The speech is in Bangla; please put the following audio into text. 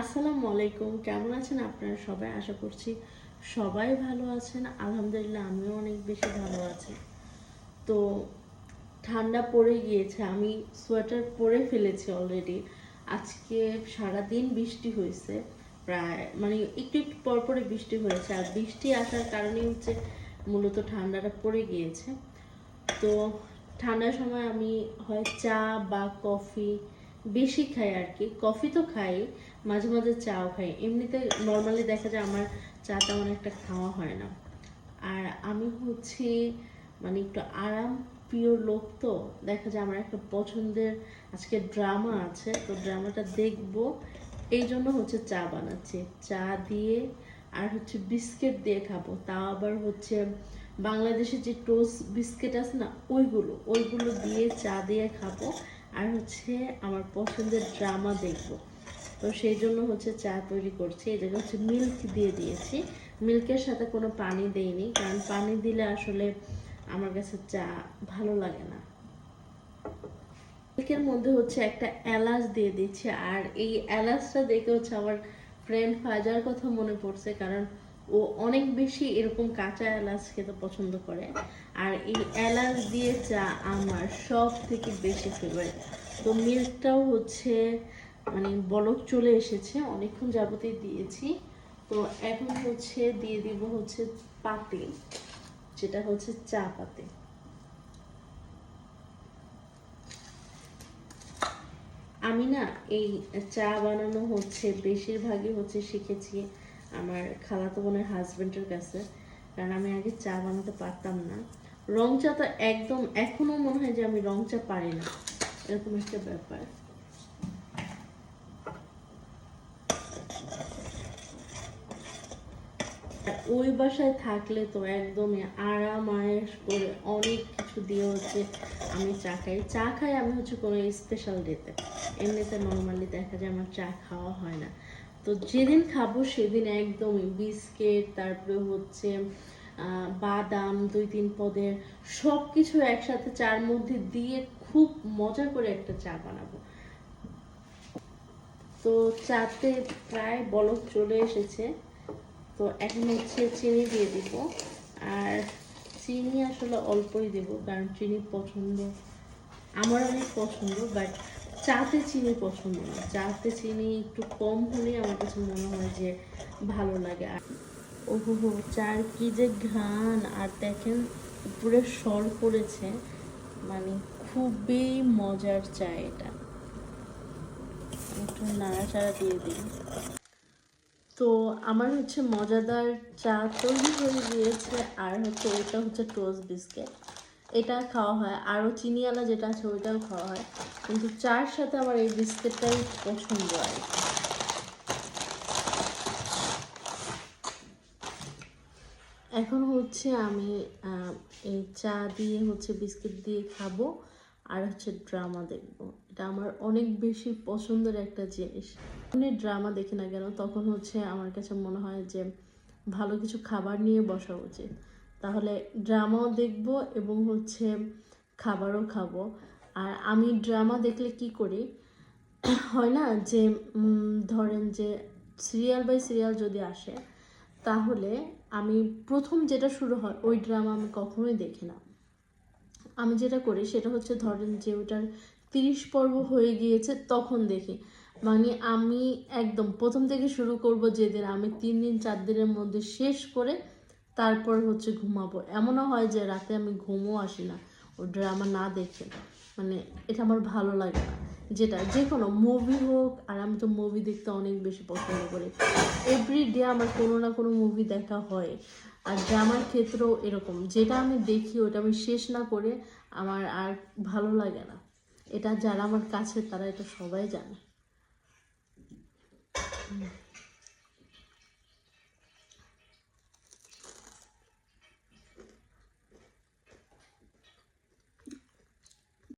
আসসালামু আলাইকুম। কেমন আছেন আপনারা সবাই? আশা করছি সবাই ভালো আছেন। আলহামদুলিল্লাহ, আমিও অনেক বেশি ভালো আছি। তো ঠান্ডা পড়ে গিয়েছে, আমি সোয়েটার পরে ফেলেছি অলরেডি আজকে সারাদিন বৃষ্টি হয়েছে, প্রায় মানে একটু একটু পর পরে বৃষ্টি হয়েছে। আর বৃষ্টি আসার কারণেই হচ্ছে মূলত ঠান্ডাটা পড়ে গিয়েছে। তো ঠান্ডার সময় আমি হয় চা বা কফি বেশি খাই আর কি কফি তো খাই, মাঝে মাঝে চাও খাই। এমনিতে নর্মালি দেখা যায় আমার চা তেমন একটা খাওয়া হয় না। আর আমি হচ্ছে মানে একটু আরাম প্রিয় লোক তো। দেখা যায় আমার একটা পছন্দের আজকে ড্রামা আছে, তো ড্রামাটা দেখব। এই জন্য হচ্ছে চা বানাচ্ছি। চা দিয়ে আর হচ্ছে বিস্কিট দিয়ে খাব। তাও আবার হচ্ছে বাংলাদেশে যে টোস্ট বিস্কিট আছে না, ওইগুলো। ওইগুলো দিয়ে চা দিয়ে খাব। আর হচ্ছে আমার পছন্দের ড্রামা দেখব। তো সেই জন্য হচ্ছে চা তৈরি করছি। জায়গায় হচ্ছে মিল্ক দিয়ে দিয়েছি। মিল্কের সাথে কোনো পানি দেইনি, কারণ পানি দিলে আসলে আমার কাছে চা ভালো লাগে না। মিল্কের মধ্যে হচ্ছে একটা এলাচ দিয়ে দিচ্ছি। আর এই এলাচটা দেখে হচ্ছে আমার ফ্রেন্ড ফাজার কথা মনে পড়ছে, কারণ ও অনেক বেশি এরকম কাঁচা এলাচ খেতে পছন্দ করে। আর এই এলাচ দিয়ে চা আমার সব থেকে বেশি ফেভারিট তো মিল্কটাও হচ্ছে মানে বলক চলে এসেছে, অনেকক্ষণ যাবতেই দিয়েছি। তো এখন হচ্ছে দিয়ে দিব হচ্ছে পাতি, যেটা হচ্ছে চা পাতে। আমি না এই চা বানানো হচ্ছে, বেশিরভাগই হচ্ছে শিখেছি আমার খালাতো বোনের হাজবেন্ডের কাছে। কারণ আমি আগে চা বানাতে পারতাম না। রং চা তো একদম এখনও মনে হয় যে আমি রং চা পারি না। এরকম একটা ব্যাপার। ওই বাসায় থাকলে তো একদমই আরাম আয়েস করে অনেক কিছু দিয়ে হচ্ছে আমি চা খাই। চা খাই আমি হচ্ছে কোনো স্পেশাল ডেতে এমনিতে নর্মালি দেখা যায় আমার চা খাওয়া হয় না। তো যেদিন খাব সেদিন একদমই বিস্কিট, তারপরে হচ্ছে বাদাম, দুই তিন পদের সব কিছু একসাথে চার মধ্যে দিয়ে খুব মজা করে একটা চা বানাবো। তো চাতে প্রায় বলক চলে এসেছে। তো এখন হচ্ছে চিনি দিয়ে দিব। আর চিনি আসলে অল্পই দেব, কারণ চিনি পছন্দ, আমার অনেক পছন্দ বাট চাতে চিনি পছন্দ না। চাতে চিনি একটু কম হলে আমার কাছে মনে হয় যে ভালো লাগে। আর ওহো চার কি যে ঘ্রাণ। আর দেখেন, উপরে সর পড়েছে। মানে খুবই মজার চা এটা। একটু নাড়াচাড়া দিয়ে দিই। তো আমার হচ্ছে মজাদার চা তৈরি হয়ে গিয়েছে। আর হচ্ছে এটা হচ্ছে টোস্ট বিস্কিট। এটা খাওয়া হয়। আরও চিনিওয়ালা যেটা আছে ওইটাও খাওয়া হয়। কিন্তু চার সাথে আমার এই বিস্কিটটাই পছন্দ আর এখন হচ্ছে আমি এই চা দিয়ে হচ্ছে বিস্কিট দিয়ে খাব আর হচ্ছে ড্রামা দেখব। এটা আমার অনেক বেশি পছন্দের একটা জিনিস। যখনই ড্রামা দেখি না কেন, তখন হচ্ছে আমার কাছে মনে হয় যে ভালো কিছু খাবার নিয়ে বসা উচিত। তাহলে ড্রামাও দেখব এবং হচ্ছে খাবারও খাব। আর আমি ড্রামা দেখলে কি করি? হয় না যে ধরেন যে সিরিয়াল বাই সিরিয়াল যদি আসে, তাহলে আমি প্রথম যেটা শুরু হয়, ওই ড্রামা আমি কখনোই দেখি না। আমি যেটা করি, সেটা হচ্ছে ধরেন যে ওটার তিরিশ পর্ব হয়ে গিয়েছে, তখন দেখি। মানে আমি একদম প্রথম থেকে শুরু করব যেদিন আমি তিন দিন, চার দিনের মধ্যে শেষ করে তারপর হচ্ছে ঘুমাবো। এমনও হয় যে, রাতে আমি ঘুমও আসি না, ও ড্রামা না দেখে। মানে এটা আমার ভালো লাগে না। যেটা, যে কোনো মুভি হোক, আর আমি তো মুভি দেখতে অনেক বেশি পছন্দ করি। এভরি ডে আমার কোনো না কোনো মুভি দেখা হয়। আর ড্রামার ক্ষেত্রেও এরকম। যেটা আমি দেখি ওটা আমি শেষ না করে আমার আর ভালো লাগে না। এটা যারা আমার কাছে, তারা এটা সবাই জানে।